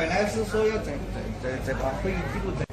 本来是说要整整整整把会议记录整。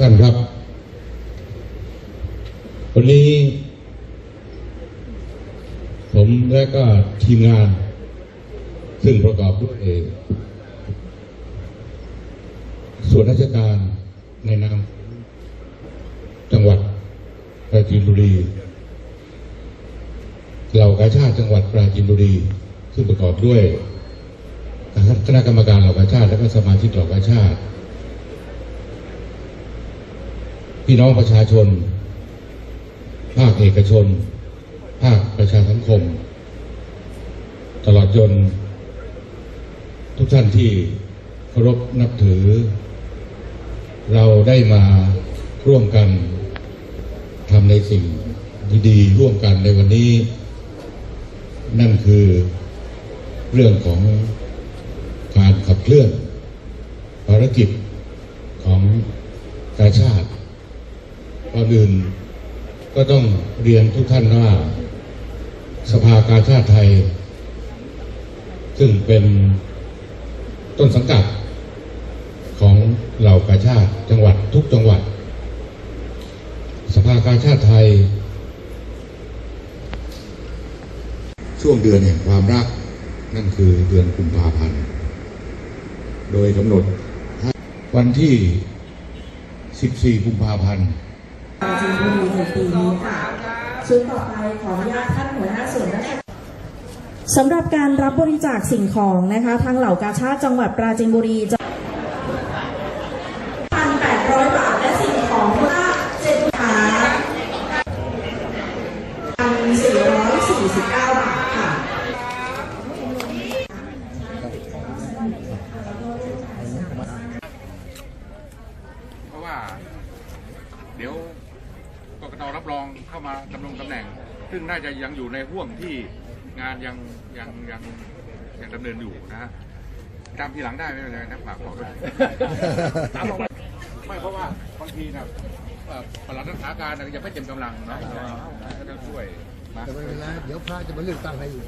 ท่านครับ วันนี้ ผมและก็ทีมงาน ซึ่งประกอบด้วยส่วนราชการในนามจังหวัดปราจีนบุรีเหล่ากาชาติจังหวัดปราจีนบุรี ซึ่งประกอบด้วยคณะกรรมการเหล่ากาชาติและก็สมาชิกเหล่ากาชาติ พี่น้องประชาชน ภาคเอกชน ภาคประชาสังคม ตลอดจน ทุกท่านที่เคารพนับถือ เราได้มาร่วมกันทำในสิ่งดีๆร่วมกันในวันนี้ นั่นคือเรื่องของการขับเคลื่อนภารกิจของกาชาติ ก่อนอื่นก็ต้องเรียนทุกท่านว่า สภากาชาติไทย ซึ่งเป็นต้นสังกัดของเหล่ากาชาติจังหวัดทุกจังหวัด สภากาชาติไทย ช่วงเดือนแห่งความรัก นั่นคือเดือนกุมภาพันธ์ โดยกำหนดวันที่ 14 กุมภาพันธ์ ปราจีนบุรีในปีนี้ค่ะชุดต่อไปขออนุญาตท่านหัวหน้าส่วนราชการสำหรับการรับบริจาคสิ่งของนะคะ ทางเหล่ากาชาติจังหวัดปราจีนบุรีจะพันแปดร้อยบาทและสิ่งของมูลค่าเจ็ดพันพันสี่ร้อยสี่สิบเก้าบาทค่ะ เพราะว่า เดี๋ยวกกตรับรองเข้ามาดำรงตำแหน่ง ซึ่งน่าจะยังอยู่ในห่วงที่งานยังยังยังยังดำเนินอยู่นะฮะจำทีหลังได้ไม่เป็นไรนะฝากบอกด้วยตามบอกว่าไม่เพราะว่าบางทีนะเอ่อปลัดรักษาการน่ะยังไม่เต็มกำลังเนาะก็ต้องช่วยมาแต่ไม่เป็นไรเดี๋ยวพระจะมาเลือกตั้งให้อยู่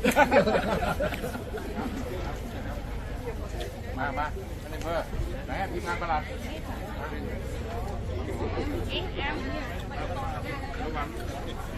มามาท่านเพื่อไหนอะทีมงานประหลัดระวังเ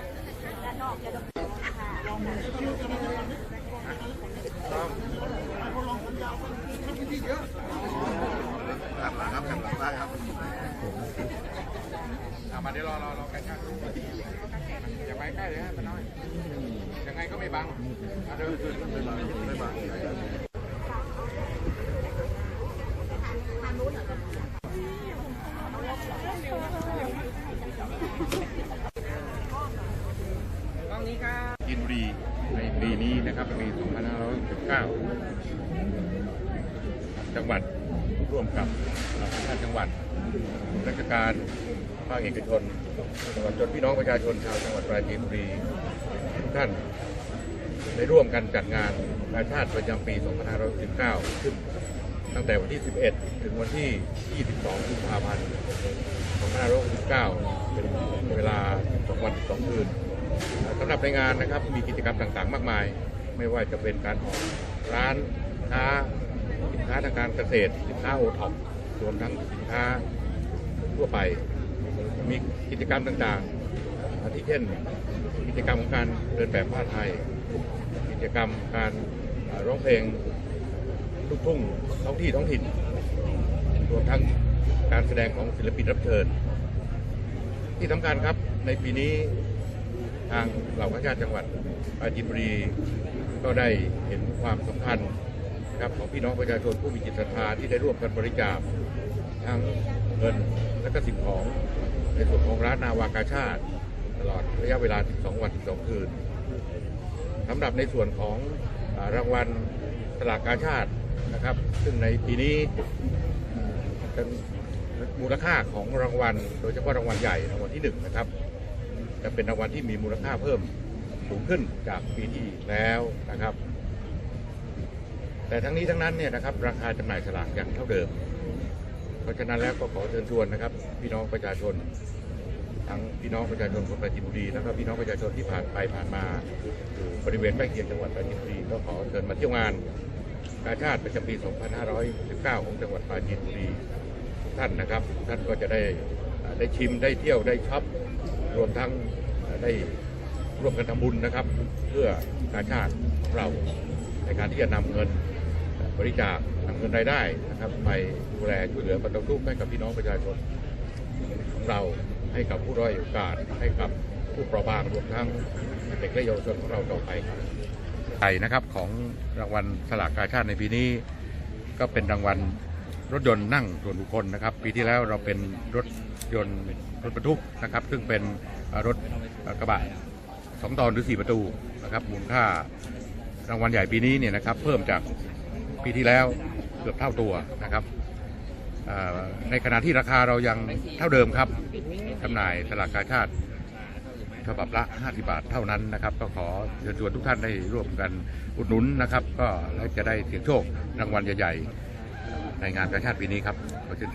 เอามาเดี๋ยวรอรอรอใกล้ๆอย่าไปใกล้เลยฮะมันน้อยยังไงก็ไม่บังอะเดินขึ้นไม่บังไม่บัง กล้องนี้ครับ ยินบุรีในปีนี้นะครับ ปี 2519จังหวัดร่วมกับท่านจังหวัดราชการภาคเอกชนตลอดจนพี่น้องประชาชนชาวจังหวัดปราจีนบุรีทุกท่านได้ร่วมกันจัดงานกาชาติประจำปี 2519 ขึ้นตั้งแต่วันที่ 11 ถึงวันที่ 22 กุมภาพันธ์ 2569 เป็นเวลา 2 วัน 2 คืนสำหรับในงานนะครับมีกิจกรรมต่างๆ มากมาย ไม่ว่าจะเป็นการออกร้านค้าสินค้าทางการเกษตรสินค้าโอท็อปรวมทั้งสินค้าทั่วไป มีกิจกรรมต่างๆอาทิเช่น กิจกรรมของการเดินแบบผ้าไทย กิจกรรมการร้องเพลงลูกทุ่งท้องที่ท้องถิ่นรวมทั้งการแสดงของศิลปินรับเชิญ ที่สำคัญครับในปีนี้ทางเหล่าการาชกาติจังหวัดปราจีนบุรี ก็ได้เห็นความสำคัญนะครับของพี่น้องประชาชนผู้มีจิตศรัทธาที่ได้ร่วมกันบริจาคทั้งเงินและก็สิ่งของในส่วนของร้านนาวากาชาติ ตลอดระยะเวลา 12 วัน 12 คืนสำหรับในส่วนของรางวัลสลากกาชาตินะครับ ซึ่งในปีนี้เป็นมูลค่าของรางวัล โดยเฉพาะรางวัลใหญ่รางวัลที่หนึ่งนะครับจะเป็นรางวัลที่มีมูลค่าเพิ่ม สูงขึ้นจากปีที่แล้วนะครับ แต่ทั้งนี้ทั้งนั้นเนี่ยนะครับ ราคาจำหน่ายสลากยังเท่าเดิม เพราะฉะนั้นแล้วก็ขอเชิญชวนนะครับ พี่น้องประชาชน ทั้งพี่น้องประชาชนคนปราจีนบุรีแล้วก็พี่น้องประชาชนที่ผ่านไปผ่านมาอยู่บริเวณใกล้เคียงจังหวัดปราจีนบุรีก็ขอเชิญมาเที่ยวงานกาชาติประจำปี 2519 ของจังหวัดปราจีนบุรีท่านนะครับ ท่านก็จะได้ได้ชิมได้เที่ยวได้ช็อปรวมทั้งได้ ร่วมกันทำบุญนะครับ เพื่อกาชาติของเราในการที่จะนำเงินบริจาคนำเงินรายได้นะครับ ไปดูแลช่วยเหลือบรรเทาทุกข์ให้กับพี่น้องประชาชนของเราให้กับผู้ด้อยโอกาสให้กับผู้เปราะบางรวมทั้งเด็กและเยาวชนของเราต่อไปไทยนะครับของรางวัลสลากกาชาติในปีนี้ ก็เป็นรางวัลรถยนต์นั่งส่วนบุคคลนะครับ ปีที่แล้วเราเป็นรถยนต์รถบรรทุกนะครับ ซึ่งเป็นรถกระบะ สองตอนหรือสี่ประตูนะครับมูลค่ารางวัลใหญ่ปีนี้เนี่ยนะครับเพิ่มจากปีที่แล้วเกือบเท่าตัวนะครับในขณะที่ราคาเรายังเท่าเดิมครับจำหน่ายสลากกาชาติฉบับละ 50 บาทเท่านั้นนะครับ ก็ขอเชิญชวนทุกท่านได้ร่วมกันอุดหนุนนะครับ ก็แล้วจะได้เสี่ยงโชครางวัลใหญ่ๆในงานกาชาติปีนี้ครับ